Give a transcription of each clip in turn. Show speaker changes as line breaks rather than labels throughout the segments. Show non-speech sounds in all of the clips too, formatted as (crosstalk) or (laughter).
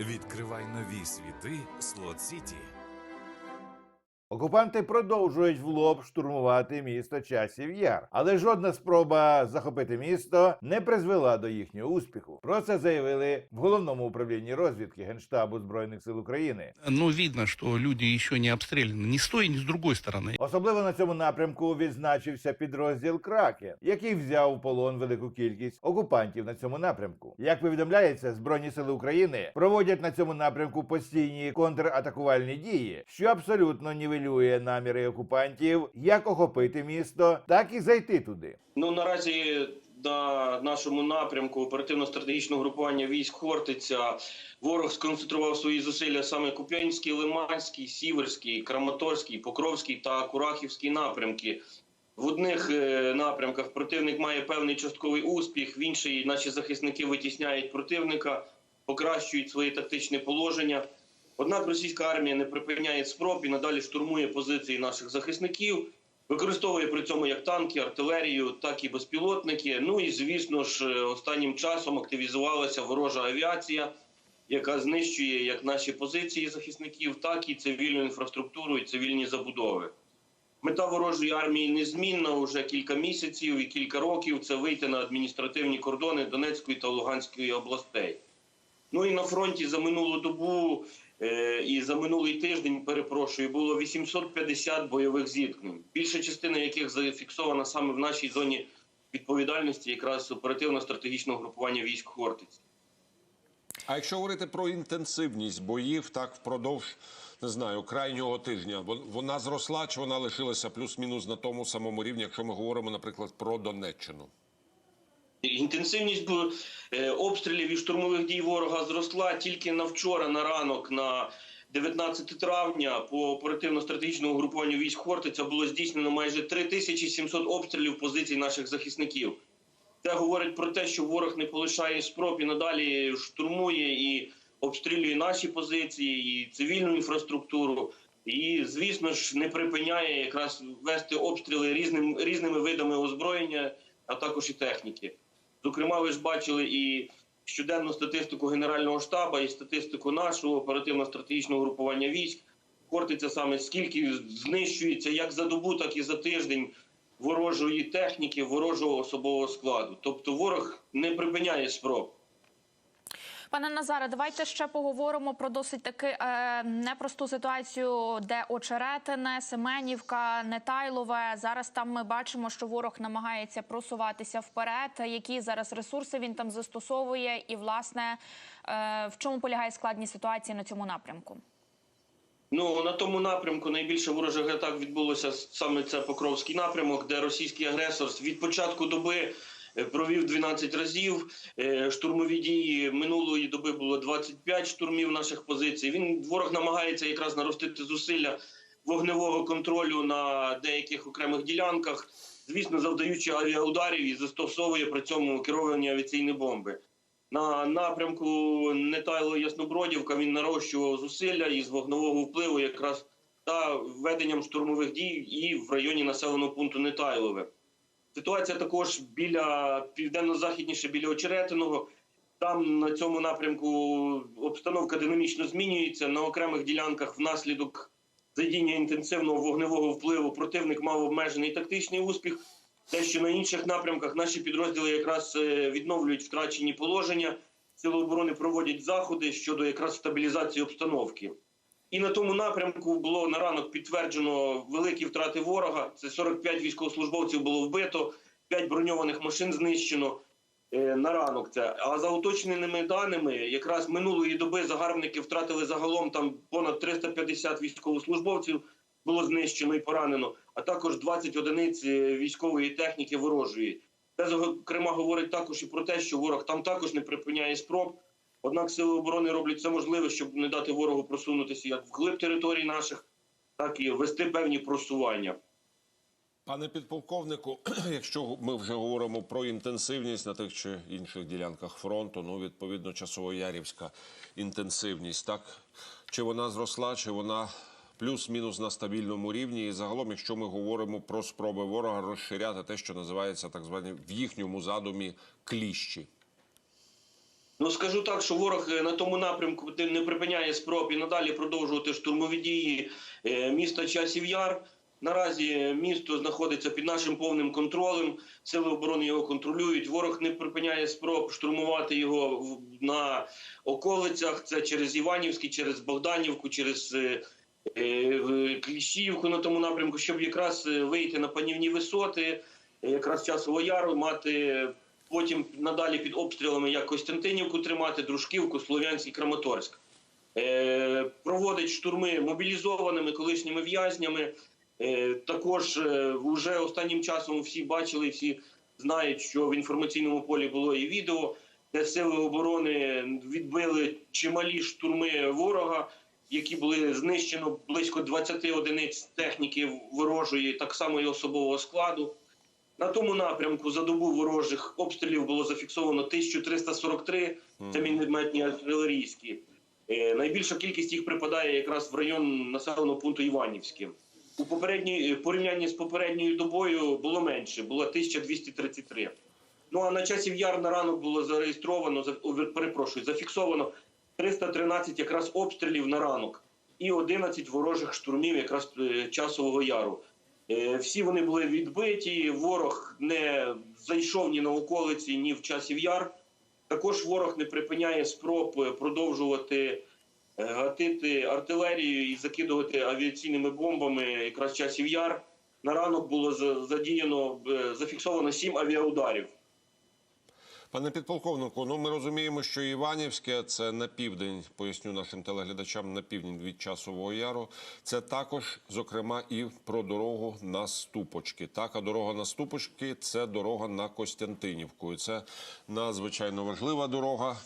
Відкривай нові світи Слот Сіті.
Окупанти продовжують в лоб штурмувати місто часів яр, але жодна спроба захопити місто не призвела до їхнього успіху. Про це заявили в головному управлінні розвідки Генштабу збройних сил України.
Но видно, что люди еще не обстреляны ни с той, ни с другой стороны.
Особливо на цьому напрямку відзначився підрозділ Кракен, який взяв в полон велику кількість окупантів на цьому напрямку. Як повідомляється, збройні сили України проводять на цьому напрямку постійні контратакувальні дії, що абсолютно нівелює наміри окупантів як охопити місто, так і зайти туди.
Ну наразі на нашому напрямку оперативно-стратегічного групування військ Хортиця ворог сконцентрував свої зусилля саме Куп'янський, Лиманський, Сіверський, Краматорський, Покровський та Курахівський напрямки. В одних е, напрямках противник має певний частковий успіх, в іншій наші захисники витісняють противника, покращують своє тактичне положення. Однак російська армія не припиняє спроб і надалі штурмує позиції наших захисників, використовує при цьому як танки, артилерію, так і безпілотники. Ну і звісно ж, е, останнім часом активізувалася ворожа авіація, яка знищує як наші позиції захисників, так і цивільну інфраструктуру і цивільні забудови. Мета ворожої армії незмінна уже кілька місяців і кілька років. Це вийти на адміністративні кордони Донецької та Луганської областей. Ну і на фронті за минулу добу і за минулий тиждень, перепрошую, було 850 бойових зіткнень, більша частина яких зафіксована саме в нашій зоні відповідальності, якраз оперативно-стратегічного групування військ Хортиці.
А якщо говорити про інтенсивність боїв, так впродовж не знаю крайнього тижня, вон- вона зросла чи вона лишилася плюс-мінус на тому самому рівні, якщо ми говоримо, наприклад, про Донеччину.
Інтенсивність е, обстрілів і штурмових дій ворога зросла тільки на вчора, на ранок, на 19 травня, по оперативно-стратегічному групуванню військ Хортиця було здійснено майже 3700 обстрілів позицій наших захисників. Це говорить про те, що ворог не полишає спроб і надалі штурмує і обстрілює наші позиції, і цивільну інфраструктуру. І, звісно ж, не припиняє якраз вести обстріли різним, різними видами озброєння, а також і техніки. Зокрема, ви ж бачили і щоденну статистику Генерального штабу, і статистику нашого оперативно-стратегічного групування військ. Кортиться саме скільки знищується як за добу, так і за тиждень ворожої техніки, ворожого особового складу. Тобто ворог не припиняє спроб.
Пане Назаре, давайте ще поговоримо про досить таки е, непросту ситуацію, де Очеретине, Семенівка, Нетайлове. Зараз там ми бачимо, що ворог намагається просуватися вперед. Які зараз ресурси він там застосовує, і власне е, в чому полягає складність ситуації на цьому напрямку?
Ну на тому напрямку найбільше ворожих атак відбулося саме це Покровський напрямок, де російський агресор від початку доби провів 12 разів. Е, Штурмові дії минулої доби було 25 штурмів наших позицій. Він ворог намагається якраз наростити зусилля вогневого контролю на деяких окремих ділянках, звісно, завдаючи авіаударів і застосовує при цьому керовані авіаційні бомби. На напрямку Нетайло Яснобродівка він нарощував зусилля із вогнового впливу якраз та веденням штурмових дій і в районі населеного пункту Нетайлове. Ситуація також біля південно-західніше біля Очеретиного. Там на цьому напрямку обстановка динамічно змінюється. На окремих ділянках внаслідок задіння інтенсивного вогневого впливу противник мав обмежений тактичний успіх. Те, що на інших напрямках наші підрозділи якраз е, відновлюють втрачені положення, сили оборони проводять заходи щодо якраз стабілізації обстановки. І на тому напрямку було на ранок підтверджено великі втрати ворога. Це 45 військовослужбовців було вбито, 5 броньованих машин знищено е, на ранок. Це а за уточненими даними, якраз минулої доби загарбники втратили загалом там понад 350 військовослужбовців було знищено і поранено, а також 20 одиниць е, військової техніки ворожої. Це зокрема говорить також і про те, що ворог там також не припиняє спроб. Однак сили оборони роблять все можливе, щоб не дати ворогу просунутися як вглиб територій наших, так і вести певні просування.
Пане підполковнику, (clears throat) якщо ми вже говоримо про інтенсивність на тих чи інших ділянках фронту, ну відповідно часово-ярівська інтенсивність, так чи вона зросла, чи вона плюс-мінус на стабільному рівні. І загалом, якщо ми говоримо про спроби ворога розширяти те, що називається так звані в їхньому задумі кліщі.
Ну скажу так, що ворог е, на тому напрямку не припиняє спроб і надалі продовжувати штурмові дії е, міста Часів Яр. Наразі місто знаходиться під нашим повним контролем. Сили оборони його контролюють. Ворог не припиняє спроб штурмувати його на околицях. Це через Іванівський, через Богданівку, через е, Кліщівку на тому напрямку, щоб якраз вийти на панівні висоти, якраз часово яру, мати потім надалі під обстрілами як Костянтинівку тримати, Дружківку, Слов'янський, Краматорськ. Е, проводить штурми мобілізованими колишніми в'язнями. Е, також е, вже останнім часом всі бачили, всі знають, що в інформаційному полі було і відео, де сили оборони відбили чималі штурми ворога, які були знищено близько 20 одиниць техніки ворожої, так само і особового складу. На тому напрямку за добу ворожих обстрілів було зафіксовано 1343, це мінометні артилерійські. Е, найбільша кількість їх припадає якраз в район населеного пункту Іванівське. У попередній е, порівнянні з попередньою добою було менше, було 1233. Ну а на часів яр на ранок було зареєстровано, за- перепрошую, зафіксовано 313 якраз обстрілів на ранок і 11 ворожих штурмів якраз е, часового яру. Е, Всі вони були відбиті. Ворог не зайшов ні на околиці, ні в часів яр. Також ворог не припиняє спроб е, продовжувати е, гатити артилерію і закидувати авіаційними бомбами якраз часів яр. На ранок було за- задіяно зафіксовано сім авіаударів.
Пане підполковнику, ну ми розуміємо, що Іванівське це на південь, поясню нашим телеглядачам, на південь від часового яру. Це також, зокрема, і про дорогу на Ступочки. Так, а дорога на Ступочки це дорога на Костянтинівку. І це надзвичайно важлива дорога.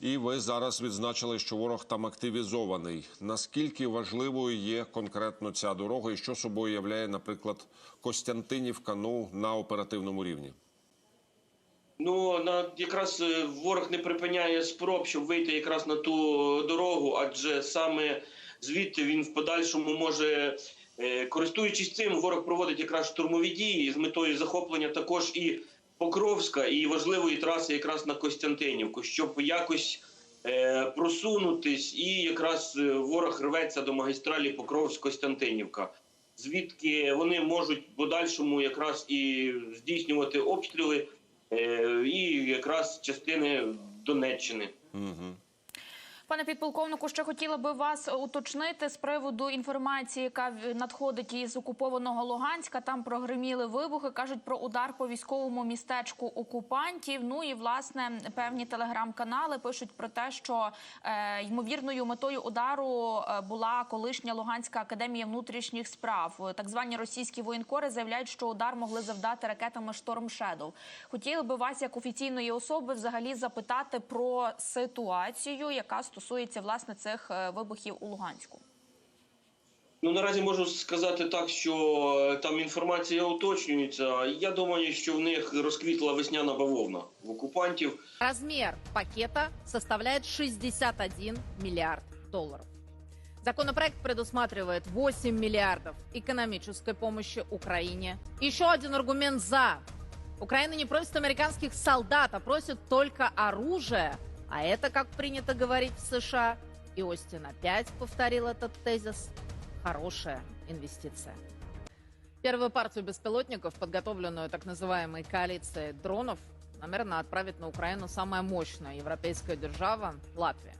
І ви зараз відзначили, що ворог там активізований. Наскільки важливою є конкретно ця дорога, і що собою являє, наприклад, Костянтинівка ну, на оперативному рівні?
Ну на якраз е, ворог не припиняє спроб, щоб вийти якраз на ту дорогу, адже саме звідти він в подальшому може, е, користуючись цим, ворог проводить якраз штурмові дії з метою захоплення також і Покровська, і важливої траси якраз на Костянтинівку, щоб якось е, просунутись, і якраз е, ворог рветься до магістралі Покровськ-Костянтинівка. Звідки вони можуть в подальшому якраз і здійснювати обстріли е, і якраз частини Донеччини.
Угу.
Пане підполковнику, ще хотіла би вас уточнити з приводу інформації, яка надходить із окупованого Луганська. Там прогреміли вибухи, кажуть про удар по військовому містечку окупантів. Ну і власне певні телеграм-канали пишуть про те, що е, ймовірною метою удару е, була колишня Луганська академія внутрішніх справ. Так звані російські воєнкори заявляють, що удар могли завдати ракетами Шторм Шедоу. Хотіли би вас, як офіційної особи, взагалі запитати про ситуацію, яка стосується власне цих е, вибухів у Луганську.
Ну наразі можу сказати так, що е, там інформація уточнюється. Я думаю, що в них розквітла весняна бавовна в окупантів.
Размер пакета составляет 61 миллиард долларов. Законопроект предусматривает 8 миллиардов экономической помощи Украине. Еще один аргумент «за». Украина не просит американских солдат, а просит только оружие. А это, как принято говорить в США, и Остин опять повторил этот тезис, хорошая инвестиция. Первую партию беспилотников, подготовленную так называемой коалицией дронов, намерена отправить на Украину самая мощная европейская держава – Латвия.